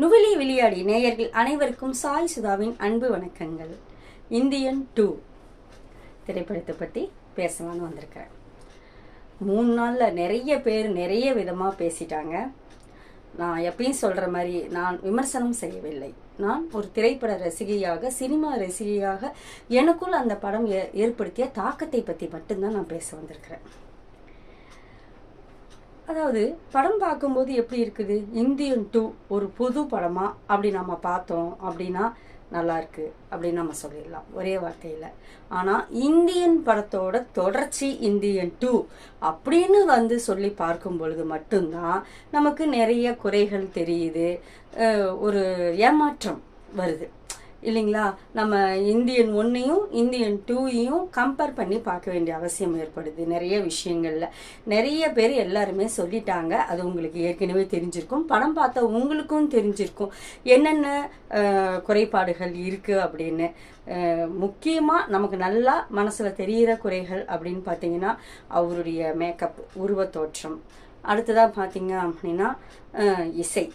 நுவிலி விளையாடி நேயர்கள் அனைவருக்கும் சாய் சுதாவின் அன்பு வணக்கங்கள். இந்தியன் டூ திரைப்படத்தை பற்றி பேசலான்னு வந்திருக்கிறேன் மூணு நாளில் நிறைய பேர் நிறைய விதமாக பேசிட்டாங்க. நான் எப்பயும் சொல்கிற மாதிரி நான் விமர்சனம் செய்யவில்லை. நான் ஒரு திரைப்பட ரசிகையாக சினிமா ரசிகையாக எனக்குள் அந்த படம் ஏ- ஏற்படுத்திய தாக்கத்தை பற்றி மட்டும்தான் நான் பேச வந்திருக்கிறேன். அதாவது படம் பார்க்கும்போது எப்படி இருக்குது? இந்தியன் டூ ஒரு புது படமா? அப்படி நம்ம பார்த்தோம் அப்படின்னா நல்லா இருக்கு அப்படின்னு நம்ம சொல்லிடலாம் ஒரே வார்த்தையில். ஆனால் இந்தியன் படத்தோட தொடர்ச்சி இந்தியன் டூ அப்படின்னு வந்து சொல்லி பார்க்கும் பொழுது மட்டும்தான் நமக்கு நிறைய குறைகள் தெரியுது. ஒரு ஏமாற்றம் வருது. இல்லைங்களா? நம்ம இந்தியன் ஒன்றையும் இந்தியன் டூயையும் கம்பேர் பண்ணி பார்க்க வேண்டிய அவசியம் ஏற்படுது நிறைய விஷயங்களில். நிறைய பேர் எல்லாருமே சொல்லிட்டாங்க. அது உங்களுக்கு ஏற்கனவே தெரிஞ்சிருக்கும். படம் பார்த்தா உங்களுக்கும் தெரிஞ்சிருக்கும். என்னென்ன குறைபாடுகள் இருக்குது அப்படின்னு. முக்கியமாக நமக்கு நல்லா மனசில் தெரியிற குறைகள் அப்படின்னு பார்த்தீங்கன்னா அவருடைய மேக்கப் உருவத்தோற்றம். அடுத்ததாக பார்த்தீங்க அப்படின்னா இசை.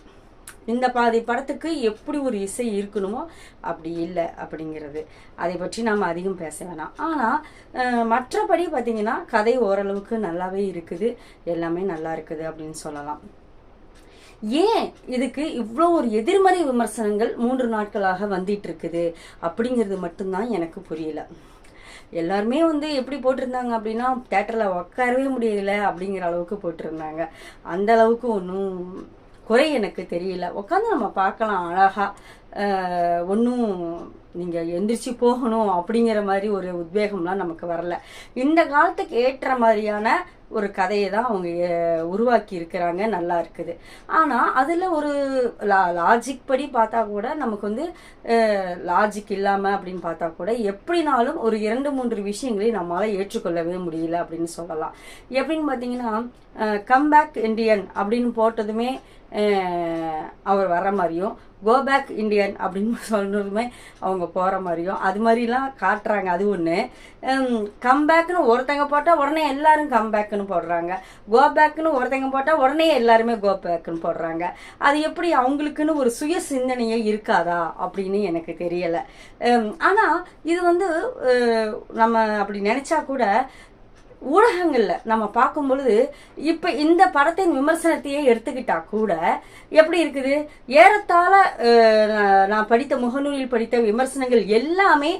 இந்த பாதி படத்துக்கு எப்படி ஒரு இசை இருக்கணுமோ அப்படி இல்லை அப்படிங்கிறது. அதை பற்றி நாம் அதிகம் பேச வேணாம். ஆனால் மற்றபடி பார்த்தீங்கன்னா கதை ஓரளவுக்கு நல்லாவே இருக்குது. எல்லாமே நல்லா இருக்குது அப்படின்னு சொல்லலாம். ஏன் இதுக்கு இவ்வளோ ஒரு எதிர்மறை விமர்சனங்கள் மூன்று நாட்களாக வந்துட்டு இருக்குது அப்படிங்கிறது மட்டும்தான் எனக்கு புரியல. எல்லாருமே வந்து எப்படி போட்டிருந்தாங்க அப்படின்னா தேட்டரில் உட்காரவே முடியல அப்படிங்கிற அளவுக்கு போட்டிருந்தாங்க. அந்த அளவுக்கு ஒன்றும் குறை எனக்கு தெரியல. உட்காந்து நம்ம பார்க்கலாம் அழகா. ஒன்றும் நீங்கள் எந்திரிச்சு போகணும் அப்படிங்கிற மாதிரி ஒரு உத்வேகம்லாம் நமக்கு வரல. இந்த காலத்துக்கு ஏற்ற மாதிரியான ஒரு கதையை தான் அவங்க உருவாக்கி இருக்கிறாங்க. நல்லா இருக்குது. ஆனால் அதில் ஒரு லா லாஜிக் படி பார்த்தா கூட நமக்கு வந்து லாஜிக் இல்லாமல் அப்படின்னு பார்த்தா கூட எப்படினாலும் ஒரு இரண்டு மூன்று விஷயங்களை நம்மளால் ஏற்றுக்கொள்ளவே முடியல அப்படின்னு சொல்லலாம். எப்படின்னு பார்த்தீங்கன்னா கம்பேக் இண்டியன் அப்படின்னு போட்டதுமே அவர் வர மாதிரியும் கோ பேக் இண்டியன் அப்படின்னு சொன்னதுமே அவங்க போகிற மாதிரியும். அது மாதிரிலாம் காட்டுறாங்க அது ஒன்று கம்பேக்குன்னு ஒருத்தங்க போட்டால் உடனே எல்லாரும் கம்பேக்குன்னு போடுறாங்க. கோ பேக்னு ஒருத்தங்க போட்டால் உடனே எல்லாருமே கோ பேக்னு போடுறாங்க. அது எப்படி அவங்களுக்குன்னு ஒரு சுய சிந்தனையே இருக்காதா அப்படின்னு எனக்கு தெரியலை. ஆனால் இது வந்து நம்ம அப்படி நினச்சா கூட ஊடகங்களில் நம்ம பார்க்கும் பொழுது இப்போ இந்த படத்தின் விமர்சனத்தையே எடுத்துக்கிட்டா கூட எப்படி இருக்குது? ஏறத்தாழ நான் நான் படித்த முகநூலில் படித்த விமர்சனங்கள் எல்லாமே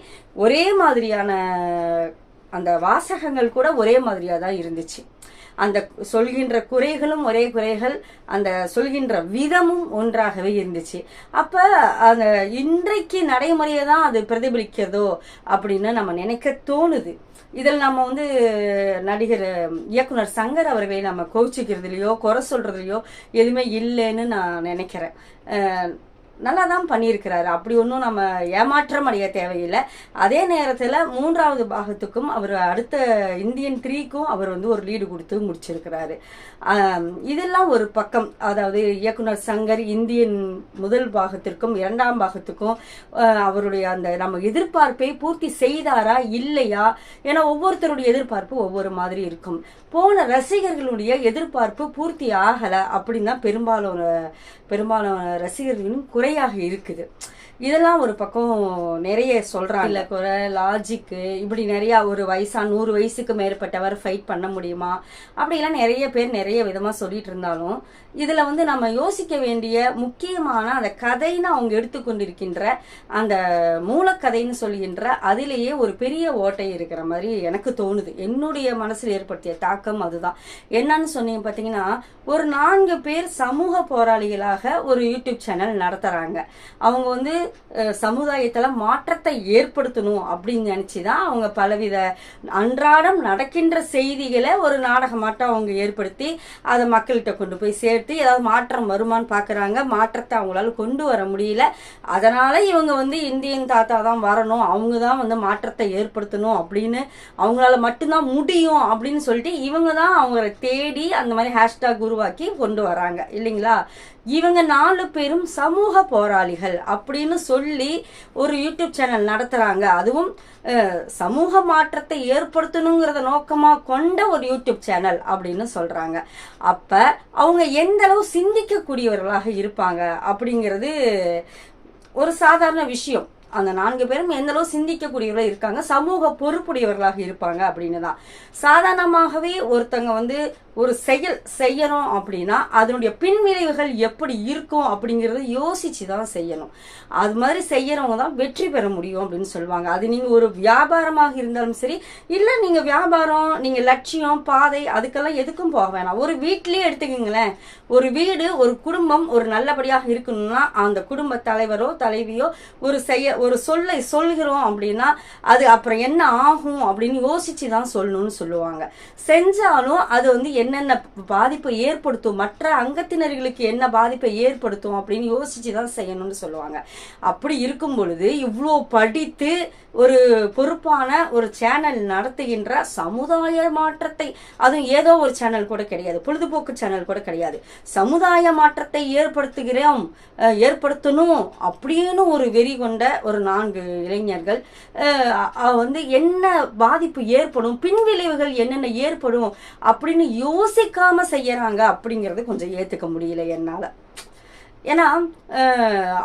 ஒரே மாதிரியான அந்த வாசகங்கள் கூட ஒரே மாதிரியாக தான் இருந்துச்சு. அந்த சொல்கின்ற குறைகளும் ஒரே குறைகள் அந்த சொல்கின்ற விதமும் ஒன்றாகவே இருந்துச்சு. அப்ப அந்த இன்றைக்கு நடைமுறையை தான் அது பிரதிபலிக்கிறதோ அப்படின்னு நம்ம நினைக்க தோணுது. இதில் நம்ம வந்து நடிகர் இயக்குனர் சங்கர் அவர்களை நம்ம கோவிச்சிக்கிறதுலையோ குறை சொல்றதுலையோ எதுவுமே இல்லைன்னு நான் நினைக்கிறேன். நல்லா தான் பண்ணியிருக்கிறாரு. அப்படி ஒன்றும் நம்ம ஏமாற்றம் அடைய தேவையில்லை. அதே நேரத்தில் மூன்றாவது பாகத்துக்கும் அவர் அடுத்த இந்தியன் த்ரீக்கும் அவர் வந்து ஒரு லீடு கொடுத்து முடிச்சிருக்கிறாரு. இதெல்லாம் ஒரு பக்கம். அதாவது இயக்குனர் சங்கர் இந்தியன் முதல் பாகத்திற்கும் இரண்டாம் பாகத்துக்கும் அவருடைய அந்த நம்ம எதிர்பார்ப்பை பூர்த்தி செய்தாரா இல்லையா ஏன்னா ஒவ்வொருத்தருடைய எதிர்பார்ப்பு ஒவ்வொரு மாதிரி இருக்கும். போன ரசிகர்களுடைய எதிர்பார்ப்பு பூர்த்தி ஆகலை அப்படின்னு தான் பெரும்பாலான பெரும்பாலான ரசிகர்களின் குறையாக இருக்குது. இதெல்லாம் ஒரு பக்கம் நிறைய சொல்றாங்க. இல்ல குறை லாஜிக்கு இப்படி நிறைய ஒரு வயசா நூறு வயசுக்கு மேற்பட்டவர் ஃபைட் பண்ண முடியுமா? அப்படிலாம் நிறைய பேர் நிறைய விதமா சொல்லிட்டு இருந்தாலும் இதுல வந்து நம்ம யோசிக்க வேண்டிய முக்கியமான அந்த கதைன்னு அவங்க எடுத்துக்கொண்டிருக்கின்ற அந்த மூலக்கதைன்னு சொல்கின்ற அதிலேயே ஒரு பெரிய ஓட்டை இருக்கிற மாதிரி எனக்கு தோணுது. என்னுடைய மனசில் ஏற்படுத்திய தாக்கம் அதுதான். என்னன்னு சொன்னீங்க பார்த்தீங்கன்னா ஒரு நான்கு பேர் சமூக போராளிகளாக ஒரு யூடியூப் சேனல் நடத்துறாங்க. அவங்க வந்து சமுதாயத்தில் மாற்றத்தை ஏற்படுத்தணும் அப்படின்னு நினச்சி தான் அவங்க பலவித அன்றாடம் நடக்கின்ற செய்திகளை ஒரு நாடகமாட்டம் அவங்க ஏற்படுத்தி அதை மக்கள்கிட்ட கொண்டு போய் சேர்த்து ஏதாவது மாற்றம் வருமான்னு பார்க்குறாங்க மாற்றத்தை அவங்களால கொண்டு வர முடியல. அதனால் இவங்க வந்து இந்தியன் தாத்தா தான் வரணும். அவங்க தான் வந்து மாற்றத்தை ஏற்படுத்தணும் அப்படின்னு அவங்களால மட்டும்தான் முடியும் அப்படின்னு சொல்லிட்டு இவங்க தான் அவங்கள தேடி அந்த மாதிரி ஹேஷ்டாக் உருவாக்கி கொண்டு வராங்க. இல்லைங்களா? இவங்க நாலு பேரும் சமூக போராளிகள் அப்படின்னு அப்படின்னு சொல்லி ஒரு யூடியூப் சேனல் நடத்துகிறாங்க அதுவும் சமூக மாற்றத்தை ஏற்படுத்தணுங்கிறத நோக்கமாக கொண்ட ஒரு யூடியூப் சேனல் அப்படின்னு சொல்கிறாங்க அப்போ அவங்க எந்த அளவு சிந்திக்கக்கூடியவர்களாக இருப்பாங்க அப்படிங்கிறது ஒரு சாதாரண விஷயம். அந்த நான்கு பேரும் எந்த அளவு சிந்திக்கக்கூடியவர்களாக இருக்காங்க சமூக பொறுப்புடையவர்களாக இருப்பாங்க அப்படின்னு தான் சாதாரணமாகவே ஒருத்தங்க வந்து ஒரு செயல் செய்யணும் அப்படின்னா அதனுடைய பின்விளைவுகள் எப்படி இருக்கும் அப்படிங்கிறத யோசிச்சு தான் செய்யணும். அது மாதிரி செய்யறவங்க தான் வெற்றி பெற முடியும் அப்படின்னு சொல்லுவாங்க. அது நீங்க ஒரு வியாபாரமாக இருந்தாலும் சரி இல்லை நீங்க வியாபாரம் நீங்க லட்சியம் பாதை அதுக்கெல்லாம் எதுக்கும் போக வேணாம். ஒரு வீட்லயே எடுத்துக்கிங்களேன். ஒரு வீடு ஒரு குடும்பம் ஒரு நல்லபடியாக இருக்கணும்னா அந்த குடும்ப தலைவரோ தலைவியோ ஒரு செய்ய ஒரு சொல்லை சொல்கிறோம் அப்படின்னா அது அப்புறம் என்ன ஆகும் அப்படின்னு யோசிச்சு தான் சொல்லணும்னு சொல்லுவாங்க. செஞ்சாலும் அது வந்து என்னென்ன பாதிப்பை ஏற்படுத்தும் மற்ற அங்கத்தினர்களுக்கு என்ன பாதிப்பை ஏற்படுத்தும் அப்படின்னு யோசிச்சு தான் செய்யணும்னு சொல்லுவாங்க. அப்படி இருக்கும் பொழுது இவ்வளோ படித்து ஒரு பொறுப்பான ஒரு சேனல் நடத்துகின்ற சமுதாய மாற்றத்தை அதுவும் ஏதோ ஒரு சேனல் கூட கிடையாது பொழுதுபோக்கு சேனல் கூட கிடையாது. சமுதாய மாற்றத்தை ஏற்படுத்துகிறோம் ஏற்படுத்தணும் அப்படின்னு ஒரு வெறி கொண்ட ஒரு நான்கு இளைஞர்கள் வந்து என்ன பாதிப்பு ஏற்படும் பின்விளைவுகள் என்னென்ன ஏற்படும் அப்படின்னு யோசிக்காம செய்யறாங்க அப்படிங்கறது கொஞ்சம் ஏத்துக்க முடியல என்னால. ஏன்னா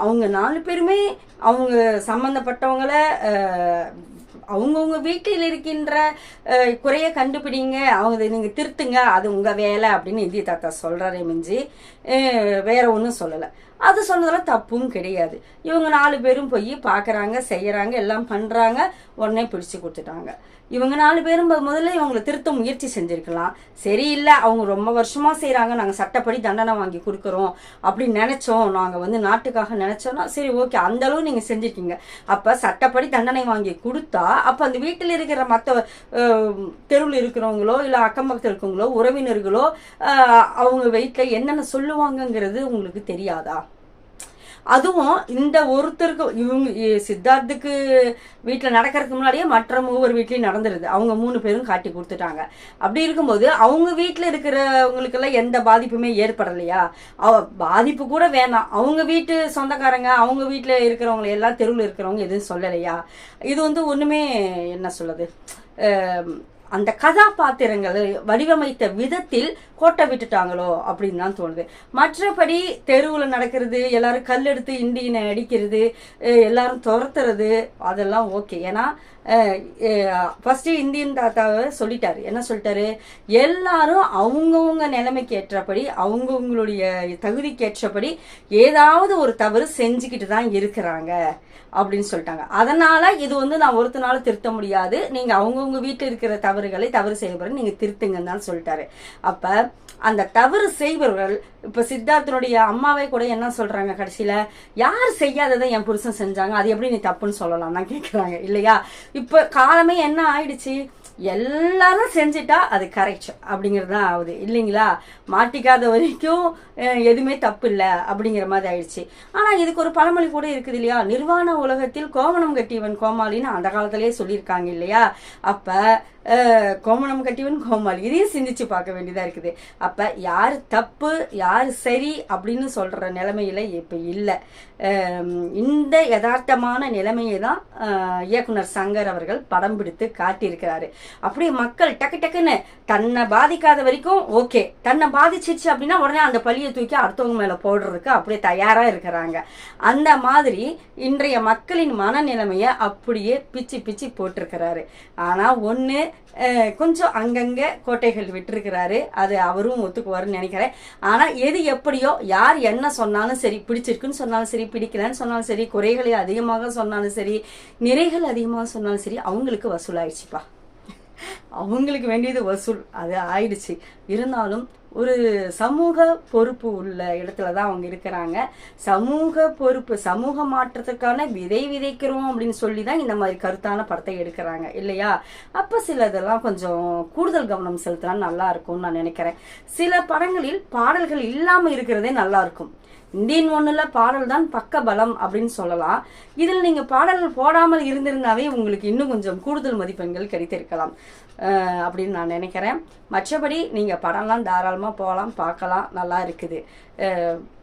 அவங்க நாலு பேருமே அவங்க சம்மந்தப்பட்டவங்கள அவங்கவுங்க வீட்டில் இருக்கின்ற குறைய கண்டுபிடிங்க அவங்க நீங்கள் திருத்துங்க அது உங்கள் வேலை அப்படின்னு இந்திய தாத்தா சொல்கிறாரே மிஞ்சி. வேற ஒன்றும் சொல்லலை. அது சொன்னதில் தப்பும் கிடையாது. இவங்க நாலு பேரும் போய் பார்க்குறாங்க செய்கிறாங்க எல்லாம் பண்ணுறாங்க உடனே பிடிச்சி கொடுத்துட்டாங்க. இவங்க நாலு பேரும் முதல்ல இவங்களை திருத்த முயற்சி செஞ்சிருக்கலாம். சரியில்லை அவங்க ரொம்ப வருஷமாக செய்கிறாங்க நாங்கள் சட்டப்படி தண்டனை வாங்கி கொடுக்குறோம் அப்படின்னு நினச்சோம். நாங்கள் வந்து நாட்டுக்காக நினச்சோன்னா சரி ஓகே அந்த அளவு நீங்கள் செஞ்சுருக்கீங்க. அப்போ சட்டப்படி தண்டனை வாங்கி கொடுத்தா அப்போ அந்த வீட்டில் இருக்கிற மற்ற தெருவில் இருக்கிறவங்களோ இல்லை அக்கம் பக்கத்தில் இருக்கிறவங்களோ உறவினர்களோ அவங்க வீட்டில் என்னென்ன சொல்லுவாங்கங்கிறது உங்களுக்கு தெரியாதா? அதுவும் இந்த ஒருத்தருக்கு இவங்க இ- சித்தார்த்துக்கு வீட்டில் நடக்கிறதுக்கு முன்னாடியே மற்ற மூவர் வீட்லையும் நடந்துருது. அவங்க மூணு பேரும் காட்டி கொடுத்துட்டாங்க. அப்படி இருக்கும்போது அவங்க வீட்டில் இருக்கிறவங்களுக்கெல்லாம் எந்த பாதிப்புமே ஏற்படலையா? அவ பாதிப்பு கூட வேணாம். அவங்க வீட்டு சொந்தக்காரங்க அவங்க வீட்டில் இருக்கிறவங்க எல்லாம் தெருவில் இருக்கிறவங்க எதுவும் சொல்லலையா? இது வந்து ஒன்றுமே என்ன சொல்லுது அந்த கதாபாத்திரங்களை வடிவமைத்த விதத்தில் கோட்டை விட்டுட்டாங்களோ அப்படின்னு தான் தோணுது. மற்றபடி தெருவில் நடக்கிறது எல்லாரும் கல் எடுத்து இண்டியனை அடிக்கிறது எல்லாரும் துரத்துறது அதெல்லாம் ஓகே. ஏன்னா ஃபர்ஸ்ட் இந்தியன் தாத்தாவை சொல்லிட்டாரு. என்ன சொல்லிட்டாரு? எல்லாரும் அவங்கவுங்க நிலைமைக்கு ஏற்றபடி அவங்கவுங்களுடைய தகுதிக்கு ஏற்றபடி ஏதாவது ஒரு தவறு செஞ்சுக்கிட்டு தான் இருக்கிறாங்க அப்படின்னு சொல்லிட்டாங்க. அதனால இது வந்து நான் ஒருத்தனால திருத்த முடியாது. நீங்க அவங்கவுங்க வீட்டில் இருக்கிற தவறு தவறுகளை தவறு செய்பவர் நீங்க திருத்துங்கன்னு தான் சொல்லிட்டாரு. அப்ப அந்த தவறு செய்பவர்கள் இப்ப சித்தார்த்தனுடைய அம்மாவே கூட என்ன சொல்றாங்க கடைசியில? யார் செய்யாததை என் புருஷன் செஞ்சாங்க அது எப்படி நீ தப்புன்னு சொல்லலாம் தான் கேக்குறாங்க இல்லையா? இப்ப காலமே என்ன ஆயிடுச்சு? எல்லாரும் செஞ்சுட்டா அது கரெக்ட் அப்படிங்கிறது தான் ஆகுது இல்லைங்களா? மாட்டிக்காத வரைக்கும் எதுவுமே தப்பு இல்லை அப்படிங்கிற மாதிரி ஆயிடுச்சு. ஆனால் இதுக்கு ஒரு பழமொழி கூட இருக்குது இல்லையா? நிர்வாண உலகத்தில் கோமணம் கட்டியவன் கோமாளின்னு அந்த காலத்திலேயே சொல்லியிருக்காங்க இல்லையா? அப்போ கோமணம் கட்டிவன் கோமாளி. இதையும் சிந்திச்சு பார்க்க வேண்டியதா இருக்குது. அப்ப யார் தப்பு யார் சரி அப்படின்னு சொல்ற நிலைமையில இப்ப இல்லை. இந்த யதார்த்தமான நிலைமையை தான் இயக்குனர் சங்கர் அவர்கள் படம் பிடித்து காட்டியிருக்கிறாரு. அப்படியே மக்கள் டக்கு டக்குன்னு தன்னை பாதிக்காத வரைக்கும் ஓகே தன்னை பாதிச்சிருச்சு அப்படின்னா உடனே அந்த பழியை தூக்கி அடுத்தவங்க மேல போடுறதுக்கு அப்படியே தயாரா இருக்கிறாங்க. அந்த மாதிரி இன்றைய மக்களின் மனநிலைமையை அப்படியே பிச்சு பிச்சு போட்டிருக்கிறாரு. ஆனா ஒன்று கொஞ்சம் அங்கங்கே கோட்டைகள் விட்டுருக்கிறாரு. அது அவரும் ஒத்துக்குவாருன்னு நினைக்கிறேன். ஆனா எது எப்படியோ யார் என்ன சொன்னாலும் சரி பிடிச்சிருக்குன்னு சொன்னாலும் சரி பிடிக்கலன்னு சொன்னாலும் சரி குறைகளை அதிகமாக சொன்னாலும் சரி நிறைகள் அதிகமாக சொன்னாலும் சரி அவங்களுக்கு வசூலாயிடுச்சுப்பா. அவங்களுக்கு வேண்டியது வசூல். அது ஆயிடுச்சு. இருந்தாலும் ஒரு சமூக பொறுப்பு உள்ள இடத்துல தான் அவங்க இருக்கிறாங்க. சமூக பொறுப்பு சமூக மாற்றத்துக்கான விதை விதைக்கிறோம் அப்படின்னு சொல்லி தான் இந்த மாதிரி கருத்தான படத்தை எடுக்கிறாங்க. இல்லையா? அப்போ சில இதெல்லாம் கொஞ்சம் கூடுதல் கவனம் செலுத்தினா நல்லா இருக்கும்னு நான் நினைக்கிறேன். சில படங்களில் பாடல்கள் இல்லாமல் இருக்கிறதே நல்லா இருக்கும். இந்தியன் ஒன்றில் பாடல் தான் பக்க பலம் அப்படின்னு சொல்லலாம். இதில் நீங்கள் பாடல் போடாமல் இருந்திருந்தாவே உங்களுக்கு இன்னும் கொஞ்சம் கூடுதல் மதிப்பெண்கள் கிடைத்திருக்கலாம். அப்படின்னு நான் நினைக்கிறேன். மற்றபடி நீங்கள் படம்லாம் தாராளமாக போகலாம் பார்க்கலாம் நல்லா இருக்குது.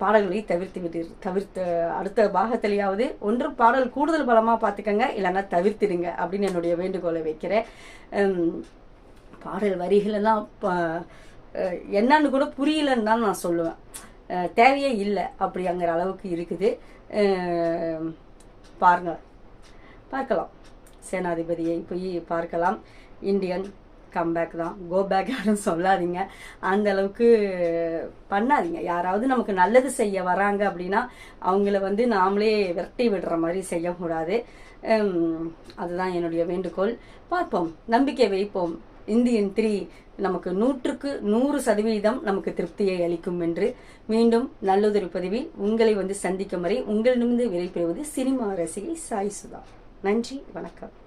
பாடல்களை தவிர்த்து விட்டு தவிர்த்து அடுத்த பாகத்திலேயாவது ஒன்று பாடல் கூடுதல் பலமாக பார்த்துக்கங்க இல்லைன்னா தவிர்த்திடுங்க அப்படின்னு என்னுடைய வேண்டுகோளை வைக்கிறேன். பாடல் வரிகளெல்லாம் என்னன்னு கூட புரியலன்னு தான் நான் சொல்லுவேன். தேவையே இல்லை அப்படிங்கிற அளவுக்கு இருக்குது. பாருங்க. பார்க்கலாம். சேனாதிபதியை போய் பார்க்கலாம். இந்தியன் கம்பேக் தான். கோ பேக் யாரும் சொல்லாதீங்க. அந்த அளவுக்கு பண்ணாதீங்க. யாராவது நமக்கு நல்லது செய்ய வராங்க அப்படின்னா அவங்கள வந்து நாமளே விரட்டி விடுற மாதிரி செய்யக்கூடாது. அதுதான் என்னுடைய வேண்டுகோள். பார்ப்போம். நம்பிக்கை வைப்போம். இந்தியன் த்ரீ நமக்கு நூற்றுக்கு நூறு சதவீதம் நமக்கு திருப்தியை அளிக்கும் என்று மீண்டும் நல்லதொரு பதிவில் உங்களை வந்து சந்திக்கும் வரை உங்களிடமிருந்து விடைபெறுவது சினிமா ரசிகை சாய் சுதா. நன்றி வணக்கம்.